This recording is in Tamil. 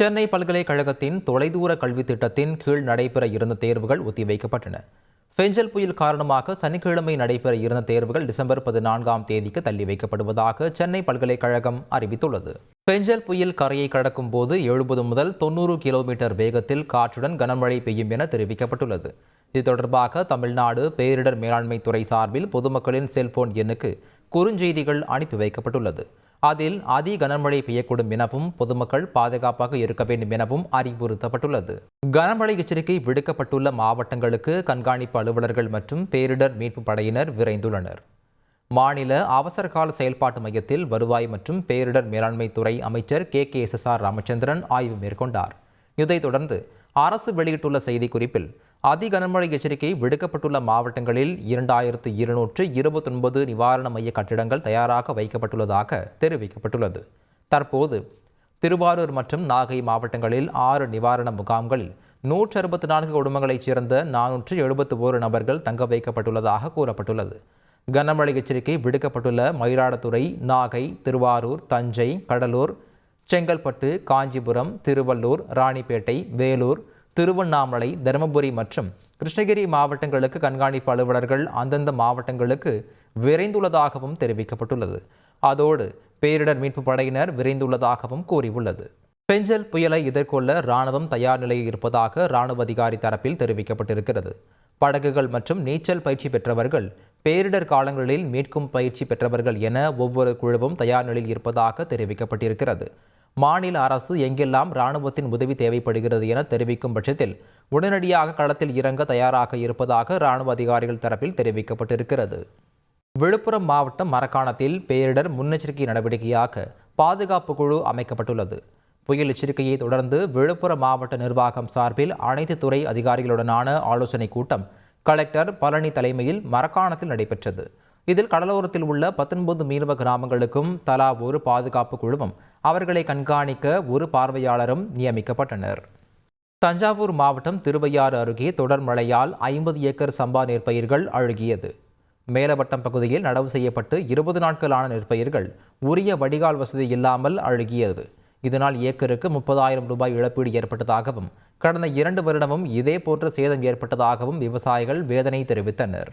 சென்னை பல்கலைக்கழகத்தின் தொலைதூர கல்வி திட்டத்தின் கீழ் நடைபெற இருந்த தேர்வுகள் ஒத்திவைக்கப்பட்டன. பெஞ்சல் புயல் காரணமாக சனிக்கிழமை நடைபெற இருந்த தேர்வுகள் டிசம்பர் பதினான்காம் தேதிக்கு தள்ளி வைக்கப்படுவதாக சென்னை பல்கலைக்கழகம் அறிவித்துள்ளது. பெஞ்சல் புயல் கரையை கடக்கும் போது எழுபது முதல் தொண்ணூறு கிலோமீட்டர் வேகத்தில் காற்றுடன் கனமழை பெய்யும் என தெரிவிக்கப்பட்டுள்ளது. இது தொடர்பாக தமிழ்நாடு பேரிடர் மேலாண்மை துறை சார்பில் பொதுமக்களின் செல்போன் எண்ணுக்கு குறுஞ்செய்திகள் அனுப்பி வைக்கப்பட்டுள்ளது. அதில் அதி கனமழை பெய்யக்கூடும் எனவும் பொதுமக்கள் பாதுகாப்பாக இருக்க வேண்டும் எனவும் அறிவுறுத்தப்பட்டுள்ளது. கனமழை எச்சரிக்கை விடுக்கப்பட்டுள்ள மாவட்டங்களுக்கு கண்காணிப்பு அலுவலர்கள் மற்றும் பேரிடர் மீட்பு படையினர் விரைந்துள்ளனர். மாநில அவசரகால செயல்பாட்டு மையத்தில் வருவாய் மற்றும் பேரிடர் மேலாண்மை துறை அமைச்சர் K. K. S. S. R. Ramachandran ஆய்வு மேற்கொண்டார். இதைத் தொடர்ந்து அரசு வெளியிட்டுள்ள செய்திக்குறிப்பில் அதி கனமழை எச்சரிக்கை விடுக்கப்பட்டுள்ள மாவட்டங்களில் இரண்டாயிரத்து இருநூற்று இருபத்தொன்பது நிவாரண மைய கட்டிடங்கள் தயாராக வைக்கப்பட்டுள்ளதாக தெரிவிக்கப்பட்டுள்ளது. தற்போது திருவாரூர் மற்றும் நாகை மாவட்டங்களில் ஆறு நிவாரண முகாம்களில் நூற்று அறுபத்தி நான்கு குடும்பங்களைச் சேர்ந்த நானூற்று எழுபத்தி ஓரு நபர்கள் தங்க வைக்கப்பட்டுள்ளதாக கூறப்பட்டுள்ளது. கனமழை எச்சரிக்கை விடுக்கப்பட்டுள்ள மயிலாடுதுறை நாகை திருவாரூர் தஞ்சை கடலூர் செங்கல்பட்டு காஞ்சிபுரம் திருவள்ளூர் ராணிப்பேட்டை வேலூர் திருவண்ணாமலை தருமபுரி மற்றும் கிருஷ்ணகிரி மாவட்டங்களுக்கு கண்காணிப்பு அலுவலர்கள் அந்தந்த மாவட்டங்களுக்கு விரைந்துள்ளதாகவும் தெரிவிக்கப்பட்டுள்ளது. அதோடு பேரிடர் மீட்பு படையினர் விரைந்துள்ளதாகவும் கூறியுள்ளது. பெஞ்சல் புயலை எதிர்கொள்ள ராணுவம் தயார் நிலையில் இருப்பதாக ராணுவ அதிகாரி தரப்பில் தெரிவிக்கப்பட்டிருக்கிறது. படகுகள் மற்றும் நீச்சல் பயிற்சி பெற்றவர்கள் பேரிடர் காலங்களில் மீட்கும் பயிற்சி பெற்றவர்கள் என ஒவ்வொரு குழுவும் தயார் நிலையில் இருப்பதாக தெரிவிக்கப்பட்டிருக்கிறது. மாநில அரசு எங்கெல்லாம் இராணுவத்தின் உதவி தேவைப்படுகிறது என தெரிவிக்கும் பட்சத்தில் உடனடியாக களத்தில் இறங்க தயாராக இருப்பதாக இராணுவ அதிகாரிகள் தரப்பில் தெரிவிக்கப்பட்டிருக்கிறது. விழுப்புரம் மாவட்டம் மரக்காணத்தில் பேரிடர் முன்னெச்சரிக்கை நடவடிக்கையாக பாதுகாப்பு குழு அமைக்கப்பட்டுள்ளது. புயல் எச்சரிக்கையை தொடர்ந்து விழுப்புரம் மாவட்ட நிர்வாகம் சார்பில் அனைத்து துறை அதிகாரிகளுடனான ஆலோசனைக் கூட்டம் கலெக்டர் பழனி தலைமையில் மரக்காணத்தில் நடைபெற்றது. இதில் கடலோரத்தில் உள்ள பத்தொன்பது மீனவ கிராமங்களுக்கும் தலா ஒரு பாதுகாப்பு குழுவும் அவர்களை கண்காணிக்க ஒரு பார்வையாளரும் நியமிக்கப்பட்டனர். தஞ்சாவூர் மாவட்டம் திருவையாறு அருகே தொடர் மழையால் ஐம்பது ஏக்கர் சம்பா நெற்பயிர்கள் அழுகியது. மேலவட்டம் பகுதியில் நடவு செய்யப்பட்டு இருபது நாட்களான நெற்பயிர்கள் உரிய வடிகால் வசதி இல்லாமல் அழுகியது. இதனால் ஏக்கருக்கு முப்பதாயிரம் ரூபாய் இழப்பீடு ஏற்பட்டதாகவும் கடந்த இரண்டு வருடமும் இதே போன்ற சேதம் ஏற்பட்டதாகவும் விவசாயிகள் வேதனை தெரிவித்தனர்.